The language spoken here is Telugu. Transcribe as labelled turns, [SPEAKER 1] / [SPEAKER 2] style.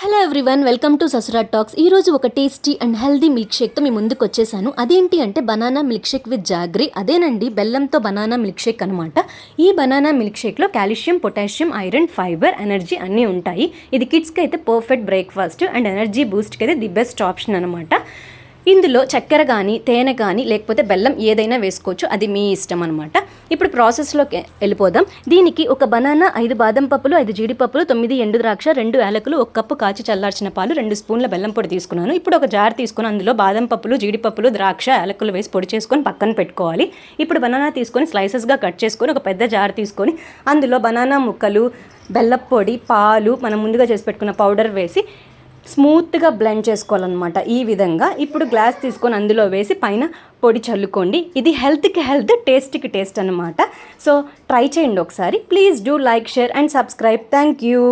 [SPEAKER 1] Hello everyone welcome to Sasura talks ఈరోజు ఒక టేస్టీ అండ్ హెల్దీ మిల్క్ షేక్తో మీ ముందుకు వచ్చేసాను. అదేంటి అంటే banana milk shake with jaggery అదేనండి బెల్లంతో బనానా మిల్క్ షేక్ అనమాట ఈ banana milk షేక్లో calcium potassium iron fibre energy అన్నీ ఉంటాయి. ఇది కిడ్స్కి అయితే పర్ఫెక్ట్ బ్రేక్ఫాస్ట్ అండ్ ఎనర్జీ బూస్ట్కి అయితే ది బెస్ట్ ఆప్షన్ అనమాట ఇందులో చక్కెర కానీ తేనె కానీ లేకపోతే బెల్లం ఏదైనా వేసుకోవచ్చు. అది మీ ఇష్టం అనమాట ఇప్పుడు ప్రాసెస్లోకి వెళ్ళిపోదాం. దీనికి ఒక బనానా ఐదు బాదం పప్పులు ఐదు జీడిపప్పులు తొమ్మిది ఎండు ద్రాక్ష రెండు యాలకులు ఒక కప్పు కాచి చల్లార్చిన పాలు రెండు స్పూన్ల బెల్లం పొడి తీసుకున్నాను. ఇప్పుడు ఒక జార్ తీసుకుని అందులో బాదం పప్పులు జీడిపప్పులు ద్రాక్ష యాలకులు వేసి పొడి చేసుకొని పక్కన పెట్టుకోవాలి. ఇప్పుడు బనానా తీసుకొని స్లైసెస్గా కట్ చేసుకొని ఒక పెద్ద జార్ తీసుకొని అందులో బనానా ముక్కలు బెల్లపొడి పాలు మనం ముందుగా చేసి పెట్టుకున్న పౌడర్ వేసి స్మూత్గా బ్లెండ్ చేసుకోవాలన్నమాట ఈ విధంగా. ఇప్పుడు గ్లాస్ తీసుకొని అందులో వేసి పైన పొడి చల్లుకోండి. ఇది హెల్త్కి హెల్త్ టేస్ట్కి టేస్ట్ అనమాట సో ట్రై చేయండి ఒకసారి. Please do like share and subscribe. Thank you